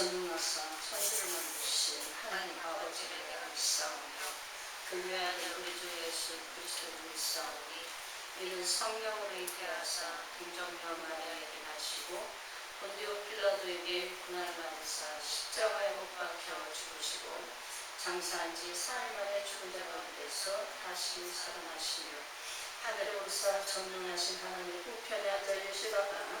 전능하사 천지를 만드신 하나님 아버지를 믿사오며 그 외아들 우리 주 예수 그리스도를 믿사오니 이는 성령으로 잉태하사 김정녀 마리아에게 나시고 본디오 필라도에게 고난을 받으사 십자가에 못 박혀 죽으시고 장사한 지 사흘 만에 죽은 자 가운데서 다시 살아나시며 하늘에 오르사 전능하신 하나님 우편에 앉아 계시다가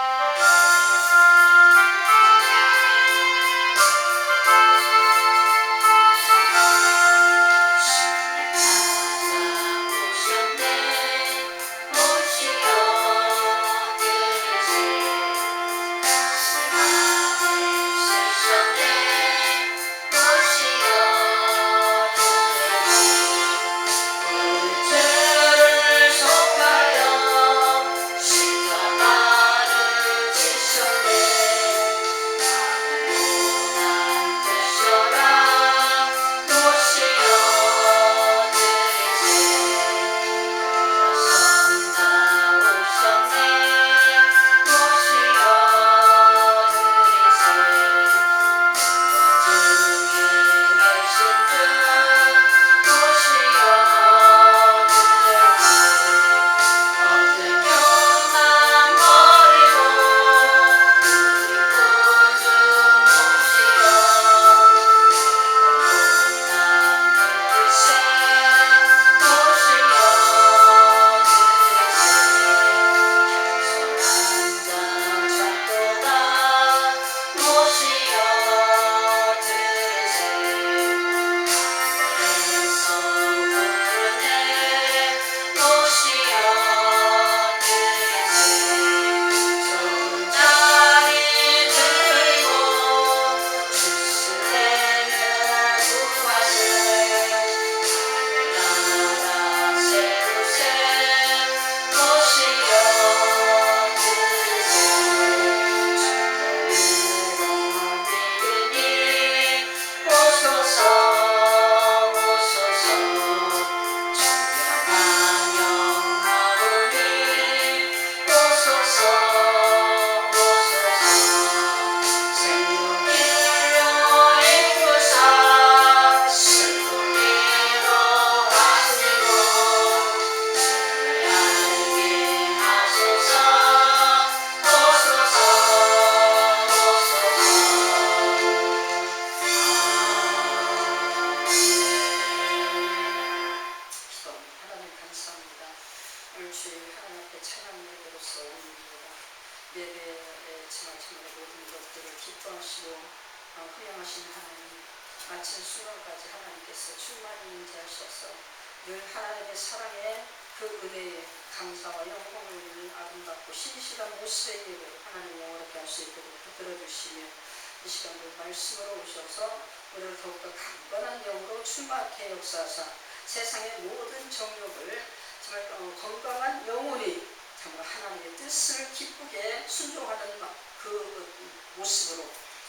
충만하게 역사하사 세상의 모든 정욕을 정말 어, 건강한 영혼이 정말 하나님의 뜻을 기쁘게 순종하는 마- 그 모습으로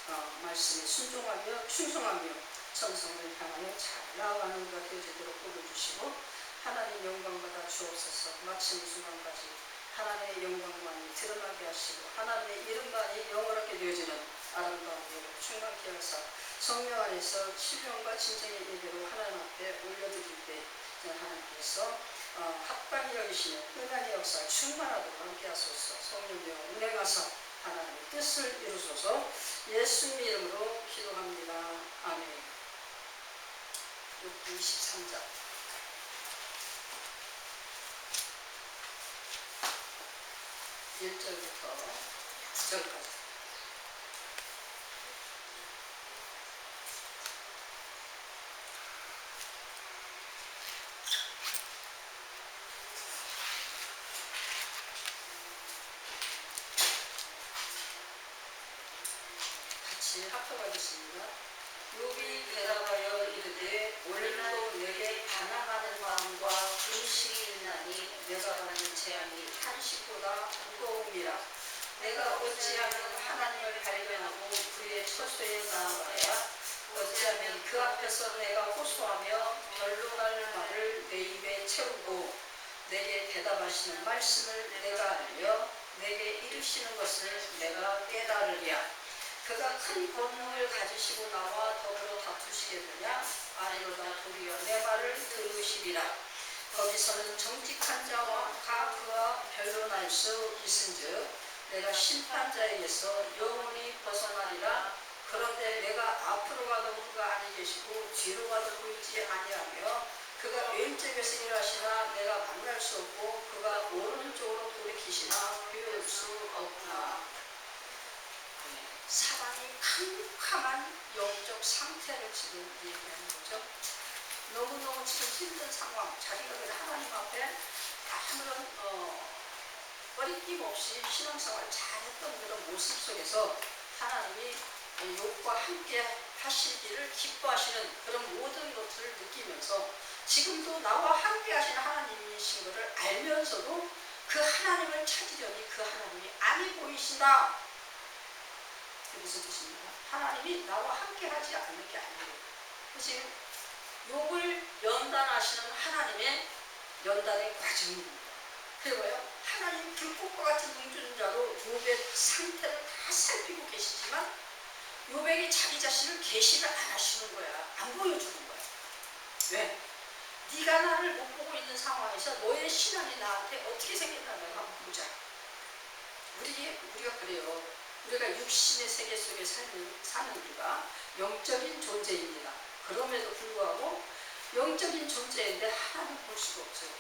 어, 말씀에 순종하며 충성하며 천성을 향하여 잘 나아가는 것 되어지도록 뽑아주시고 하나님 영광받아 주옵소서. 마침 순간까지 하나님의 영광만이 드러나게 하시고 하나님의 이름만이 영원하게 되어지는 아름다운 예로 충만케 하사 성령 안에서 신령과 진정의 예배로 하나님 앞에 올려드릴 때 하나님께서 어, 합당히 여기시며 은혜의 역사 충만하도록 함께 하소서. 성령여 운행하사 하나님의 뜻을 이루소서. 예수님 이름으로 기도합니다. 아멘. 23장. 1절부터 9절까지 같이 합독하겠습니다. 욥이 대답하여 이르되 오늘도 내게 반항하는 마음과 근심이 있나니 내가 바라는 재앙이 한식보다 무거움이라. 내가 어찌하면 하나님을 발견하고 그의 처소에 나아가야? 어찌하면 그 앞에서 내가 호소하며 변론할 말을 내 입에 채우고 내게 대답하시는 말씀을 내가 알려 내게 이르시는 것을 내가 깨달으랴 그가 큰 권능을 가지시고 나와 더불어 다투시겠느냐 아니로다 도리어 내 말을 들으시리라. 거기서는 정직한 자와 가 그와 변론할 수 있은즉 내가 심판자에게서 영원히 벗어나리라. 그런데 내가 앞으로 가도 그가 아니 계시고 뒤로 가도 보이지 아니하며 그가 왼쪽에서 일하시나 내가 만날 수 없고 그가 오른쪽으로 돌이키시나 비울 수 없구나 사람이 캄캄한 영적 상태를 지금 얘기하는 거죠. 너무너무 지금 힘든 상황, 자기가 그냥 하나님 앞에 아무런 어, 꺼리낌 없이 신앙생활 잘했던 그런 모습 속에서 하나님이 욕과 함께 하시기를 기뻐하시는 그런 모든 것들을 느끼면서 지금도 나와 함께 하시는 하나님이신 것을 알면서도 그 하나님을 찾으려니 그 하나님이 아니 보이신다. 무슨 뜻입니까? 하나님이 나와 함께 하지 않는 게 아니에요. 지금 욕을 연단하시는 하나님의 연단의 과정입니다. 그리고요, 하나님 불꽃과 같은 눈주는 자로 요백 상태를 다 살피고 계시지만 요백이 자기 자신을 계시를 안 하시는 거야. 안 보여주는 거야. 왜? 네가 나를 못 보고 있는 상황에서 너의 신앙이 나한테 어떻게 생긴다는 걸 한번 보자. 우리, 우리가 그래요. 우리가 육신의 세계 속에 사는, 사는 우리가 영적인 존재입니다. 그럼에도 불구하고 영적인 존재인데 하나님 볼 수가 없어요.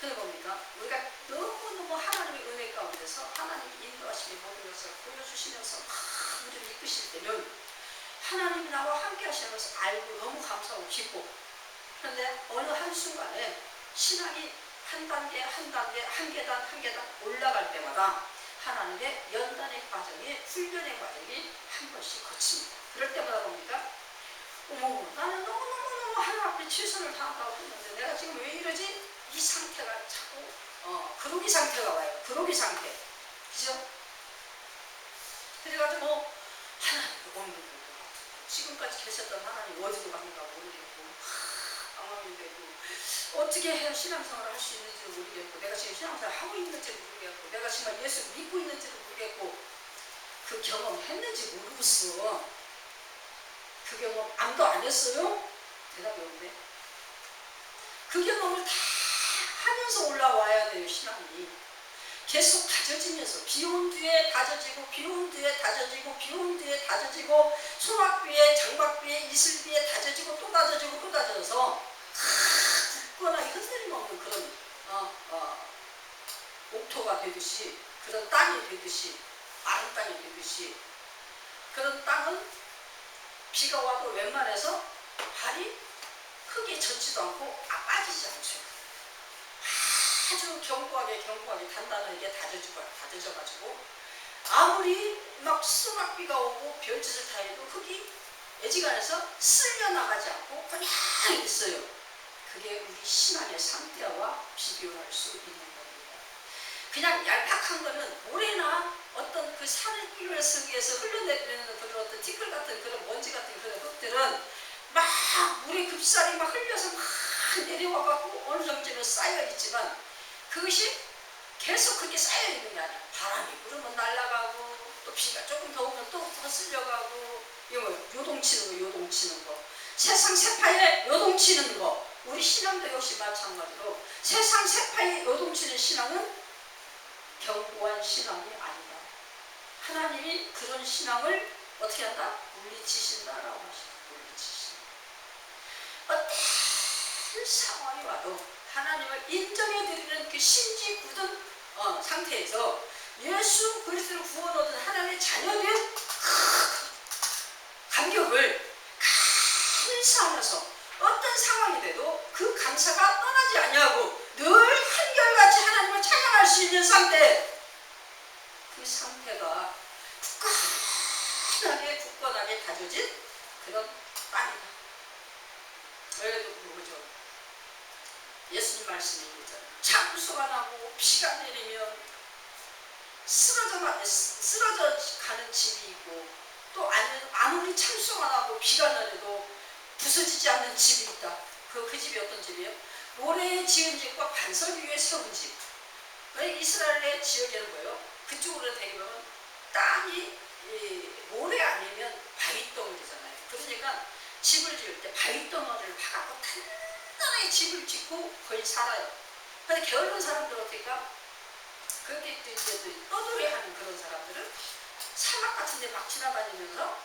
그래 뭡니까? 우리가 너무너무 하나님의 은혜 가운데서 하나님이 인도하시는 모든 것을 보여주시면서 막 우리를 이끄실 때는 하나님이 나와 함께 것을 알고 너무 감사하고 기뻐. 그런데 어느 한순간에 신앙이 한 단계 한 단계 한 계단 한 계단 올라갈 때마다 하나님의 연단의 과정이 훈련의 과정이 한 번씩 거칩니다. 그럴 때마다 뭡니까? 어머 나는 너무너무너무 하나님 앞에 최선을 다한다고 했는데 내가 지금 왜 이러지? 이 상태가 자꾸 어, 그로기 상태가 와요. 그로기 상태. 그죠? 그래가지고 뭐 하나님도 없는 지금까지 계셨던 하나님 어디로 가는가 모르겠고 되고 어떻게 해야 신앙생활을 할 수 있는지도 모르겠고 내가 지금 신앙생활 하고 있는지도 모르겠고 내가 정말 예수 믿고 있는지도 모르겠고 그 경험 했는지 모르겠어 그 경험 아무도 안 했어요? 대답이 없네 그 경험을 다 하면서 올라와야 돼요 신앙이 계속 다져지면서 비온 뒤에 다져지고 비온 뒤에 다져지고 비온 뒤에 다져지고 소막비에 장막비에 이슬비에 다져지고 또 다져지고 또 다져져서 굳건하게 흔들림 없는 그런 어, 어, 옥토가 되듯이 그런 땅이 되듯이 마른 땅이 되듯이 그런 땅은 비가 와도 웬만해서 발이 크게 젖지도 않고 아, 빠지지 않죠. 아주 견고하게 견고하게 단단하게 다져주고 다져져가지고 아무리 막 수박비가 오고 별짓을 다 해도 흙이 애지간해서 쓸려 나가지 않고 그냥 있어요. 그게 우리 신앙의 상태와 비교할 수 있는 겁니다. 그냥 얄팍한 거는 모래나 어떤 그 산을 속에서 흘러내리는 그런 어떤 티끌 같은 그런 먼지 같은 그런 흙들은 막 물에 급살이 막 흘려서 막 내려와갖고 어느 정도는 쌓여 있지만 그것이 계속 그렇게 쌓여 있는 게 아니야. 바람이 불으면 날아가고 또 비가 조금 더 오면 또더 쓸려가고 이거 요동치는 거 요동치는 거 세상 세파에 요동치는 거 우리 신앙도 역시 마찬가지로 세상 세파에 요동치는 신앙은 견고한 신앙이 아니다. 하나님이 그런 신앙을 어떻게 한다? 물리치신다라고 하십니다. 물리치신다. 어떤 상황이 와도 하나님을 인정해 드리는 그 심지 굳은 어, 상태에서 예수 그리스도를 구원 얻은 하나님의 자녀된 감격을 감사하면서 어떤 상황이 감사가 떠나지 아니하고 늘 한결같이 하나님을 찬양할 수 있는 상태 그 상태가 굳건하게 굳건하게 다져진 그런 땅이다. 원래도 그거죠. 예수님 말씀이 있잖아요. 창수가 나고 비가 내리면 쓰러져, 가- 쓰러져 가는 집이 있고 또 아무리 창수가 나고 비가 내려도 부서지지 않는 집이 있다. 그, 그 집이 어떤 집이에요? 모래에 지은 집과 반석 위에 세운 집. 왜 이스라엘의 지역에는 뭐예요? 그쪽으로 되면 땅이 이 모래 아니면 바위덩어리잖아요. 그러니까 집을 지을 때 바위덩어리를 파갖고 단단하게 집을 짓고 거의 살아요. 근데 게으른 사람들 어떻게까 그렇게 또 이제 또 떠돌이 하는 그런 사람들은 사막 같은 데 막 지나다니면서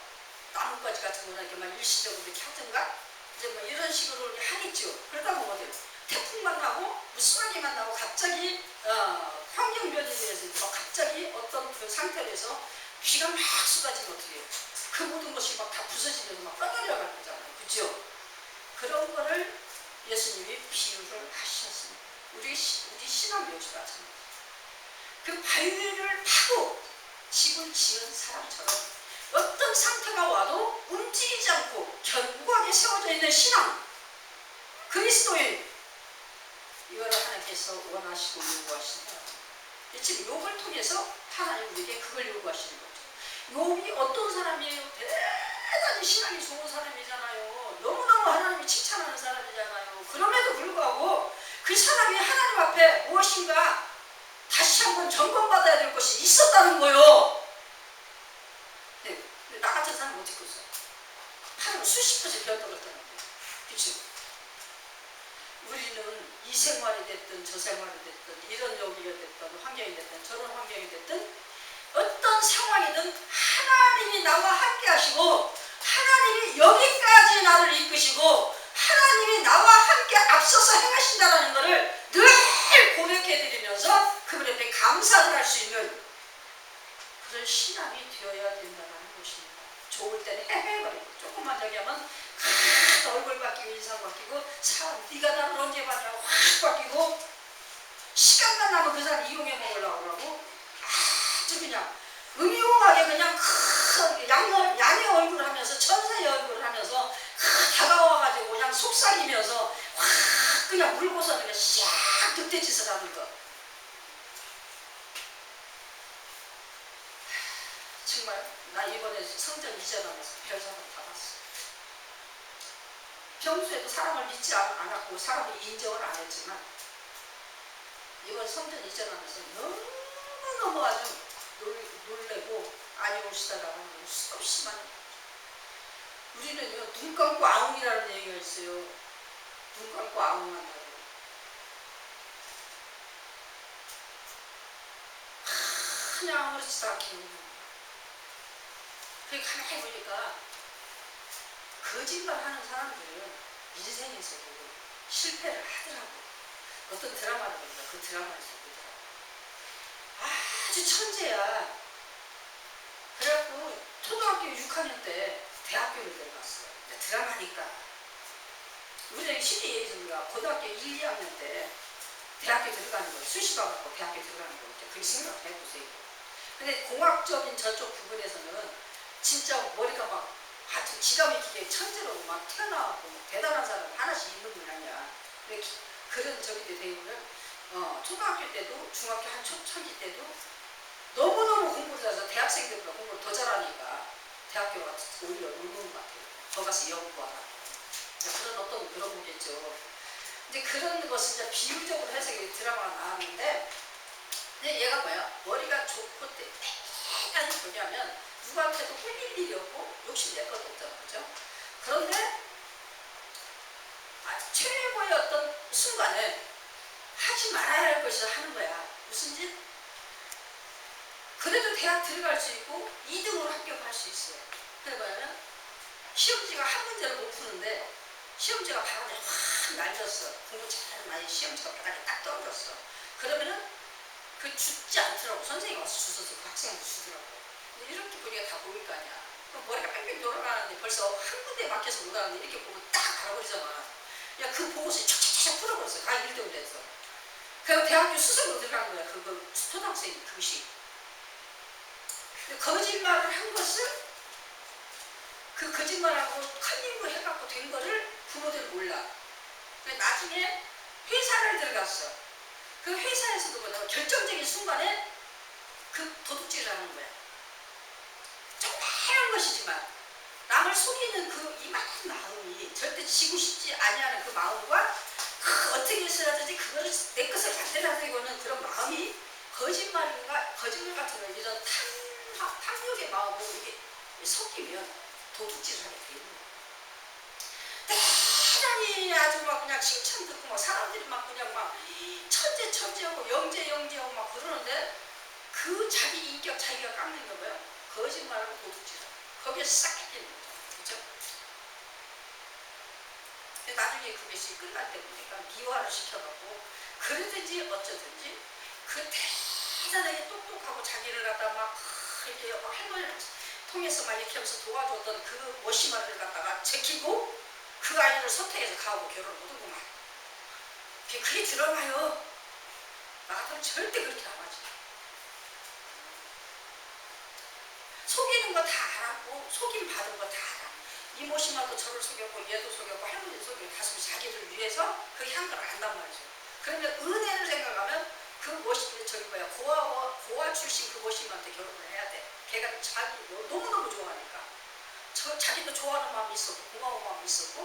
나뭇가지 같은 거나 이렇게 막 일시적으로 이렇게 하든가 이제 뭐 이런 식으로 하겠죠. 그러다 어때요? 태풍만 나고 무수하기만 나고 갑자기 어, 환경 변이에 대해서 갑자기 어떤 그 상태에서 비가 막 쏟아지면 어떻게 해요? 그 모든 것이 막 다 부서지면서 막 떠내려 가는 거잖아요. 그죠? 그런 거를 예수님이 비유를 하셨습니다. 우리, 시- 우리 신앙 역시 마찬가지예요. 그 바위를 파고 집을 지은 사람처럼 어떤 상태가 와도 움직이지 않고 견고하게 세워져 있는 신앙 그리스도인 이거를 하나님께서 원하시고 요구하신다. 지금 욕을 통해서 하나님 우리에게 그걸 요구하시는 거죠. 욕이 어떤 사람이에요? 대단히 신앙이 좋은 사람이잖아요. 너무너무 하나님이 칭찬하는 사람이잖아요. 그럼에도 불구하고 그 사람이 하나님 앞에 무엇인가 다시 한번 점검받아야 될 것이 있었다는 거요. 사람 못 듣고 있어요. 하나님 수십 번씩 변덕을 떠는 거예요. 그치? 우리는 이 생활이 됐든 저 생활이 됐든 이런 여기가 됐든 환경이 됐든 저런 환경이 됐든 어떤 상황이든 하나님이 나와 함께 하시고 하나님이 여기까지 나를 이끄시고 하나님이 나와 함께 앞서서 행하신다는 것을 늘 고백해 드리면서 그분 앞에 감사를 할 수 있는 그런 신앙이 되어야 것입니다. 좋을 때는 헤헤거리고 조금만 저기 하면 확 얼굴 바뀌고 인상 바뀌고 사람 네가 나를 언제 봤냐고 확 바뀌고 시간만 나면 그 사람 이용해 먹으려고 그러고 아주 그냥 음흉하게 그냥 큰 양의, 양의 얼굴을 하면서 천사의 얼굴을 하면서 확 다가와가지고 그냥 속삭이면서 확 그냥 물고서 그냥 샥 늑대짓을 하는 거 정말 나 이번에 성전 이전하면서 다 봤어 평소에도 사람을 믿지 않- 않았고 사람이 인정을 안 했지만 이번 성전 이전하면서 너무너무 아주 놀, 놀래고 아니 오시다라고 하는 게 수없이 많이 우리는요 눈 감고 아웅이라는 얘기가 있어요. 눈 감고 아웅한다고. 그냥 아무렇지도 않게 그게 가만히 보니까 거짓말 하는 사람들은 인생에서도 실패를 하더라고. 어떤 드라마를 보니까 그 드라마에서 보더라고. 아주 천재야. 그래갖고 초등학교 6학년 때 대학교를 들어갔어. 드라마니까. 우리는 시대 예술가 고등학교 1, 2학년 때 대학교 들어가는 거 수시받고 대학교 들어가는 거 이제 그렇게 생각해 보세요. 근데 공학적인 저쪽 부분에서는 진짜 머리가 막 하여튼 기가 막히게 천재로 막 태어나고 막 대단한 사람 하나씩 있는 분 아니야. 근데 기- 그런 저기 되면 어, 초등학교 때도 중학교 한 초창기 때도 너무너무 공부를 잘해서 대학생들보다 공부를 더 잘하니까 대학교 가서 오히려 놀는 것 같아요. 더 가서 연구하라. 그런 어떤 그런 거겠죠. 근데 그런 것을 이제 비유적으로 해서 이 드라마가 나왔는데 근데 얘가 뭐야? 머리가 좋고 때까지 뭐냐면 누구한테도 홀릴 일이 없고 욕심낼 것도 없잖아. 그죠? 그런데 아, 최고의 어떤 순간에 하지 말아야 할 것을 하는 거야. 무슨 짓? 그래도 대학 들어갈 수 있고 2등으로 합격할 수 있어요. 뭐냐면 시험지가 한 문제를 못 푸는데 시험지가 바닥에 확 날렸어. 공부 잘 많이 시험지가 바닥에 딱 떨어졌어. 그러면은 그 죽지 않더라고. 선생님이 와서 주셔서 그 학생한테 주더라고. 근데 이렇게 머리가 뺑뺑 돌아가는데 벌써 한 군데에 막혀서 못 하는데 이렇게 보고 딱 알아버리잖아. 야, 그 보고서 촥촥촥 풀어버렸어. 다 1등을 했어. 그리고 대학교 수석으로 들어간 거야. 그거 초등학생이 교시. 근데 거짓말을 한 것을 그 거짓말하고 컨닝을 해갖고 된 거를 부모들은 몰라. 나중에 회사를 들어갔어. 그 회사에서도 뭐냐면 결정적인 순간에 그 도둑질을 하는 거야. 것이지만 남을 속이는 그 이만한 마음이 절대 지고 싶지 아니하는 그 마음과 그 어떻게 해서라든지 그거를 내 것을 만들어내고는 그런 마음이 거짓말인가 거짓말 같은 거 이런 탐, 탐욕의 마음으로 이게 섞이면 도둑질을 하게 되는 거예요. 대단히 아주 막 그냥 칭찬 듣고 막 사람들이 막 그냥 막 천재 천재하고 영재 영재하고 막 그러는데 그 자기 인격 자기가 깎는 거 뭐야? 거짓말하고 도둑질하고 깎이는 거죠. 그죠? 나중에 그것이 끝날 때 보니까 미화를 시켜갖고 그러든지 어쩌든지 그 대단하게 똑똑하고 자기를 갖다 막 이렇게 할머니를 통해서 막 이렇게 하면서 도와줬던 그 모시마를 갖다가 제키고 그 아이를 선택해서 가고 결혼을 못하구만. 그게, 들어가요. 나 같으면 절대 그렇게 안 하지. 속이는 거 다 알았고 속임 받은 거 다 알아. 이 모시마도 저를 속였고 얘도 속였고 할머니도 속였고 가슴 자기를 위해서 그렇게 한 걸 안단 말이죠. 그러면 은혜를 생각하면 그 모시 저기 뭐야 고아 고아 출신 그 모시마한테 결혼을 해야 돼. 걔가 자기 너무 너무 좋아하니까. 저 자기도 좋아하는 마음이 있었고 고마운 마음이 있었고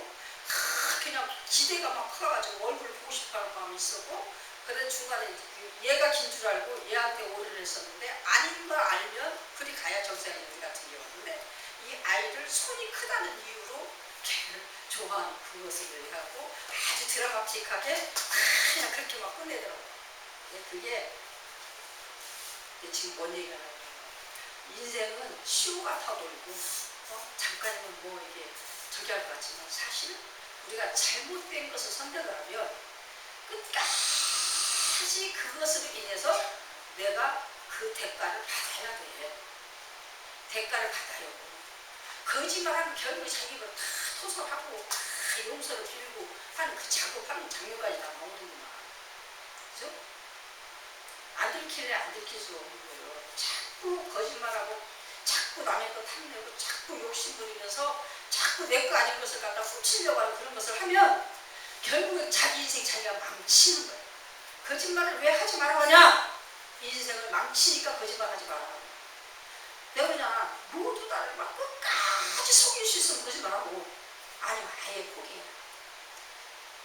하, 그냥 기대가 막 커가지고 얼굴을 보고 싶어하는 마음이 있었고 그래 중간에 그 얘가 긴 줄 알고 얘한테 오를 했었는데 아닌 걸 알면 그리 가야 정상인 같은 경우인데 이 아이를 손이 크다는 이유로 걔를 좋아하는 그것을 얘기하고 아주 드라마틱하게 그냥 그렇게 막 끝내더라고요. 그게 지금 뭔 얘기가 나냐면 인생은 같아 보이고 어? 잠깐이면 뭐 이게 저기 할 것 같지만 사실은 우리가 잘못된 것을 선택을 하면 끝까지 그것으로 인해서 내가 그 대가를 받아야 돼. 대가를 받아요. 거짓말하면 결국에 자기 걸다 토설하고 다 용서를 빌고 하는 그 작업하는 장면까지 다 나오는구나. 그죠? 안 들킬래 안 들킬 수 없는 거예요. 자꾸 거짓말하고 자꾸 남의 것 탐내고 자꾸 욕심 부리면서 자꾸 내 거 아닌 것을 갖다 훔치려고 하는 그런 것을 하면 결국은 자기 인생 자기가 망치는 거예요. 거짓말을 왜 하지 하냐? 인생을 망치니까 거짓말하지 하냐. 내가 그냥 모두 다를 막 끝까지 속일 수 있으면 거짓말하고 아니면 아예 포기해.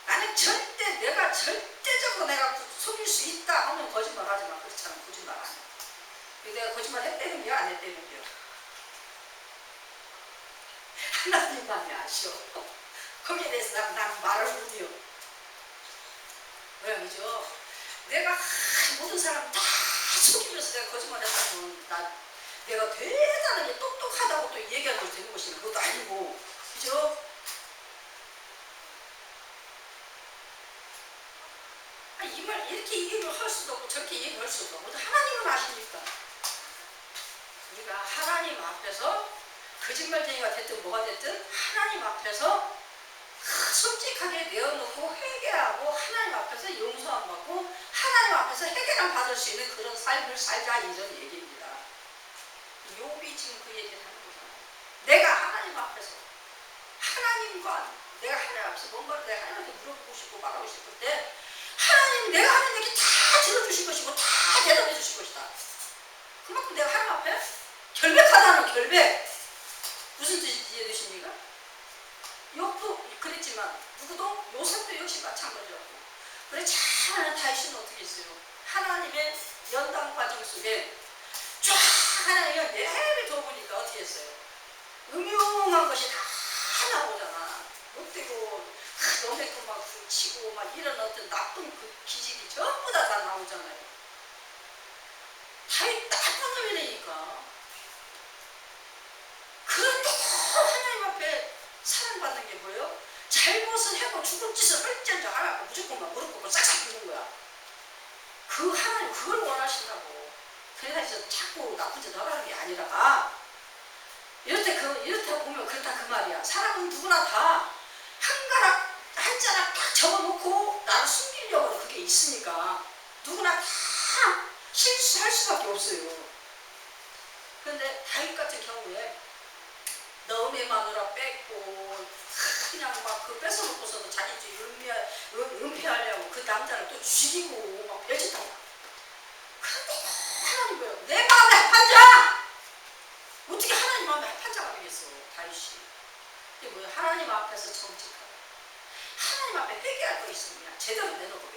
나는 절대 내가 절대적으로 내가 속일 수 있다 하면 거짓말하지 마. 그렇잖아. 거짓말 안 해. 내가 거짓말 했다는 게요? 안 했다는 게요? 하나님만이 아시오. 거기에 대해서 난, 난 말을 못해요. 왜 그죠? 내가 하, 모든 사람 다 속이면서 내가 거짓말 했다면 난 내가 대단하게 똑똑하다고 또 얘기하고 되는 것이는 그것도 아니고. 그죠? 아, 이말 이렇게 얘기를 할 수도 없고 저렇게 얘기할 수도 없고. 하나님은 아시니까? 우리가 하나님 앞에서 거짓말쟁이가 됐든 뭐가 됐든 하나님 앞에서 솔직하게 내어놓고 회개하고 하나님 앞에서 용서함 받고 하나님 앞에서 해결함 받을 수 있는 그런 삶을 살자 이런 얘기입니다. 욥이 지금 그 얘기를 하는 거잖아요. 내가 하나님 앞에서 하나님과 내가 하나님 앞에서 뭔가를 내가 하나님한테 물어보고 싶고 말하고 싶을 때 하나님 내가 하는 얘기 다 들어주실 것이고 다 대답해 주실 것이다. 그만큼 내가 하나님 앞에 결백하다는 결백 무슨 뜻인지 이해되십니까? 욕도 그랬지만 누구도 요셉도 역시 마찬가지였고 그래 잘하는 다윗은 어떻게 했어요? 하나님의 연단 과정 속에 쫙 하나님을 내내 둬보니까 어떻게 했어요? 음흉한 것이 다 나오잖아. 못되고 너네도 막 훔치고 막 이런 어떤 나쁜 그 기질이 전부 다 다 나오잖아요. 다윗 나쁜 놈이라니까. 그런데도 하나님 앞에 사랑받는 게 뭐예요? 잘못을 하고 죽을 짓을 할지언정 안 하고 무조건 막 무릎 꿇고 싹싹 비는 거야. 그 하나님 그걸 원하신다고. 그래서 자꾸 나쁜 짓 하라는 게 아니라 이럴 때 그, 이럴 때 보면 그렇다 그 말이야. 사람은 누구나 다 한 가락, 한 자락 딱 적어놓고 나를 숨기려고 그게 있으니까 누구나 다 실수할 수밖에 없어요. 그런데 다윗 같은 경우에 너음의 마누라 뺏고 그냥 막 그 뺏어놓고서도 자기 집 은폐, 은- 은폐하려고 그 남자를 또 죽이고 막 별짓 하고. 그런데 하나님 뭐요 내 마음에 합한 자! 어떻게 하나님 마음에 합한 자가 되겠어 다윗이? 이게 뭐야? 하나님 앞에서 정직하고. 하나님 앞에 회개할 거 있으면 제대로 내놓고